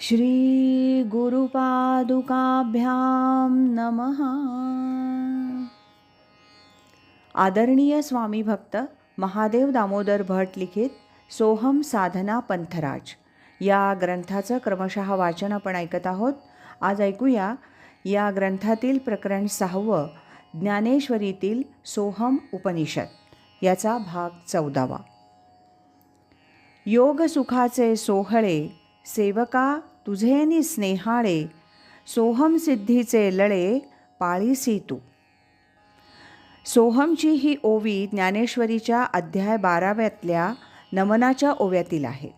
श्रीगुरुपादुकाभ्याम नमः। आदरणीय स्वामी भक्त महादेव दामोदर भट लिखित सोहम साधना पंथराज या ग्रंथाचं क्रमशः वाचन आपण ऐकत आहोत. आज ऐकूया या ग्रंथातील प्रकरण सहावं ज्ञानेश्वरीतील सोहम उपनिषद याचा भाग चौदावा. योग सुखाचे सोहळे सेवका तुझेनी स्नेहाळे सोहम सिद्धीचे लळे पाळीसी तू. सोहमची ही ओवी ज्ञानेश्वरीच्या अध्याय बाराव्यातल्या नमनाच्या ओव्यातील आहे.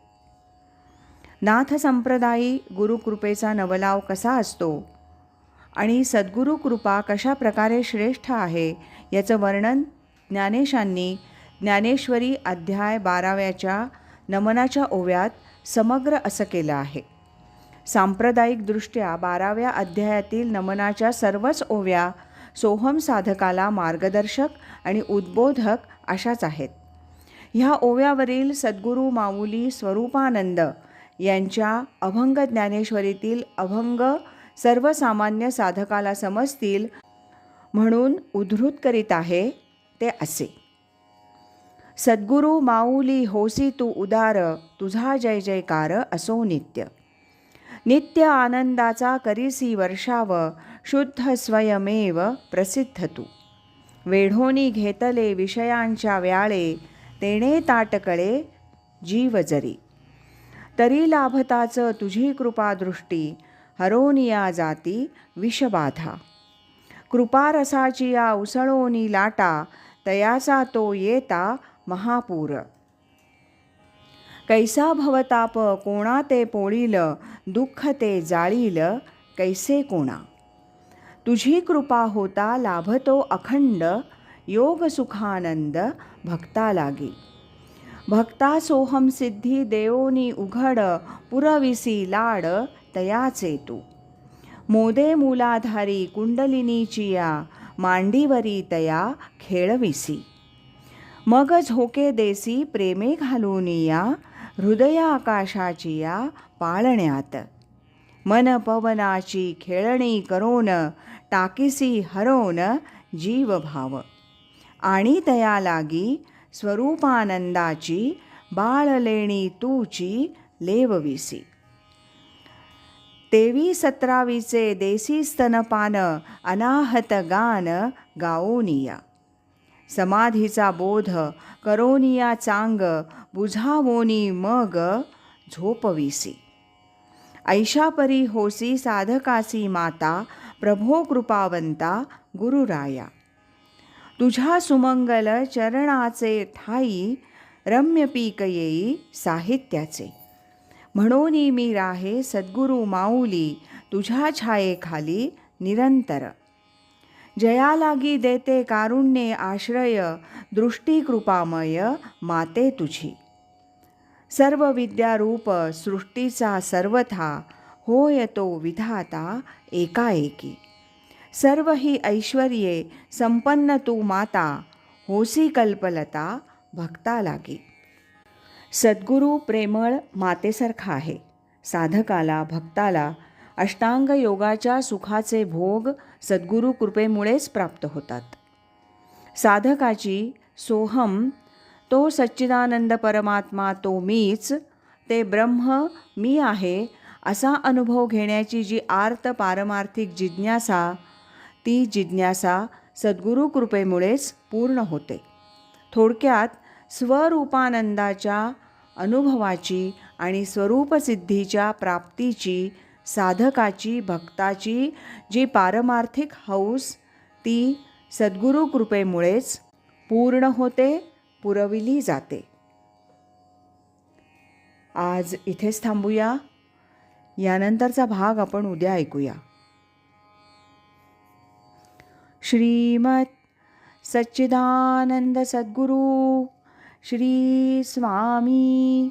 नाथ संप्रदायी गुरुकृपेचा नवलाव कसा असतो? आणि सद्गुरू कृपा कशा प्रकारे श्रेष्ठ आहे? याचं वर्णन ज्ञानेशांनी ज्ञानेश्वरी अध्याय बाराव्याच्या नमनाच्या ओव्यात समग्र असं केलं आहे. सांप्रदायिकदृष्ट्या बाराव्या अध्यायातील नमनाच्या सर्वच ओव्या सोहम साधकाला मार्गदर्शक आणि उद्बोधक अशाच आहेत. ह्या ओव्यावरील सद्गुरू माऊली स्वरूपानंद यांच्या अभंग ज्ञानेश्वरीतील अभंग सर्वसामान्य साधकाला समजतील म्हणून उद्धृत करीत आहे ते असे. सद्गुरू माऊली होसी तू उदार तुझा जय जयकार असो नित्य. नित्य आनंदाचा करीसी वर्षाव शुद्ध स्वयमेव प्रसिद्ध तू. वेढोनी घेतले विषयांच्या व्याळे तेणे ताटकळे जीव जरी. तरी लाभताचं तुझी कृपादृष्टी हरोनिया जाती विषबाधा. कृपारसाची या उसळोनी लाटा तयाचा तो येता महापूर. कैसा भवताप कोणा ते पोळील दुःख ते जाळील कैसे कोणा? तुझी कृपा होता लाभतो अखंड योग सुखानंद भक्ता लागी. भक्ता सोहम सिद्धी देवोनी उघड पुरविसी लाड तयाचे तू मोदे मूलाधारी कुंडलिनीची या मांडीवरी तया खेळविसी. मग झोके देसी प्रेमे घालून या हृदय आकाशाची या पाळण्यात. मन पवनाची खेळणी करोन टाकीसी हरोन जीवभाव. आणि तया लागी स्वरूपानंदाची बाळलेणी तूची लेवविसी. तेवी सतरावीचे देसी स्तनपान अनाहत गान गाओनिया समाधीचा बोध करोनिया चांग बुझावोनी मग झोपविसी. ऐशापरी होसी साधकासी माता प्रभो कृपावंता गुरुराया. तुझ्या सुमंगल चरणाचे ठाई रम्य पीक येई साहित्याचे. म्हणून मी राहे सद्गुरू माऊली तुझ्या छायेखाली निरंतर. जयालागी देते कारुण्ये आश्रय दृष्टिकृपामय माते तुझी. सर्व विद्यारूप सृष्टीचा सर्वथा होय तो विधाता एकाएकी. सर्व ही ऐश्वर्ये संपन्न तू माता होसी कल्पलता भक्ता लागी सद्गुरू प्रेमळ मातेसारखा आहे. साधकाला भक्ताला अष्टांग योगाच्या सुखाचे भोग सद्गुरू कृपेमुळेच प्राप्त होतात. साधकाची सोहम तो सच्चिदानंद परमात्मा तो मीच ते ब्रह्म मी आहे असा अनुभव घेण्याची जी आर्त पारमार्थिक जिज्ञासा ती जिज्ञासा सद्गुरू कृपेमुळेच पूर्ण होते. थोडक्यात स्वरूपानंदाच्या अनुभवाची आणि स्वरूपसिद्धीच्या प्राप्तीची साधकाची भक्ताची जी पारमार्थिक हौस ती सद्गुरू कृपेमुळेच पूर्ण होते पुरविली जाते. आज इथेच थांबूया. यानंतरचा भाग आपण उद्या ऐकूया. श्रीमत सच्चिदानंद सद्गुरू श्री स्वामी